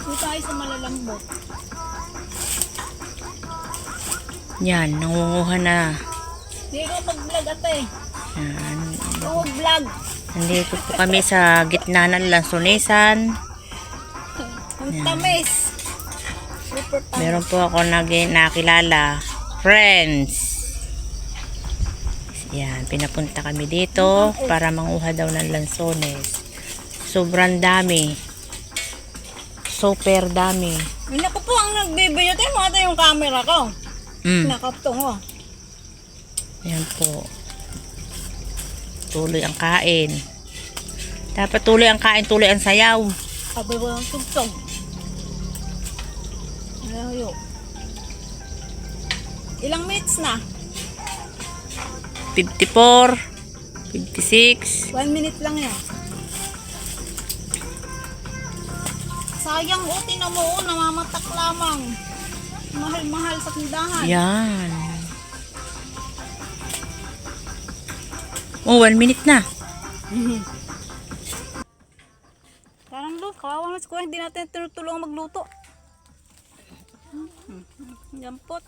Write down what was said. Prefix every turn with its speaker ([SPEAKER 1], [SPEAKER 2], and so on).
[SPEAKER 1] Doon tayo sa malalambot.
[SPEAKER 2] Yan, nangunguha na.
[SPEAKER 1] Hindi ko mag-vlog ate.
[SPEAKER 2] Yan.
[SPEAKER 1] Huwag vlog.
[SPEAKER 2] Nandito po kami sa gitna ng Lansonesan.
[SPEAKER 1] Ang tamis. Super tamis.
[SPEAKER 2] Meron po ako naging nakilala. Friends. Yan, pinapunta kami dito para manguha daw ng lansones. Sobrang dami. Super dami.
[SPEAKER 1] Ay, naku po, ang nagbibideo tayo mga tayo yung camera ko.
[SPEAKER 2] Mm.
[SPEAKER 1] Nakatungo.
[SPEAKER 2] Yan po. Tuloy ang kain. Dapat tuloy ang kain, tuloy ang sayaw.
[SPEAKER 1] Sabi ko ng tugtog. Ayaw. Ilang minutes na?
[SPEAKER 2] 54, 56.
[SPEAKER 1] One minute lang yan. Sayang, oh, tinan mo, oh, namamatak lamang. Mahal-mahal sa tindahan.
[SPEAKER 2] Yan. Oh, one minute na.
[SPEAKER 1] Parang lo, kawawa na si Kuya, hindi natin tinutulungan magluto. Jampot.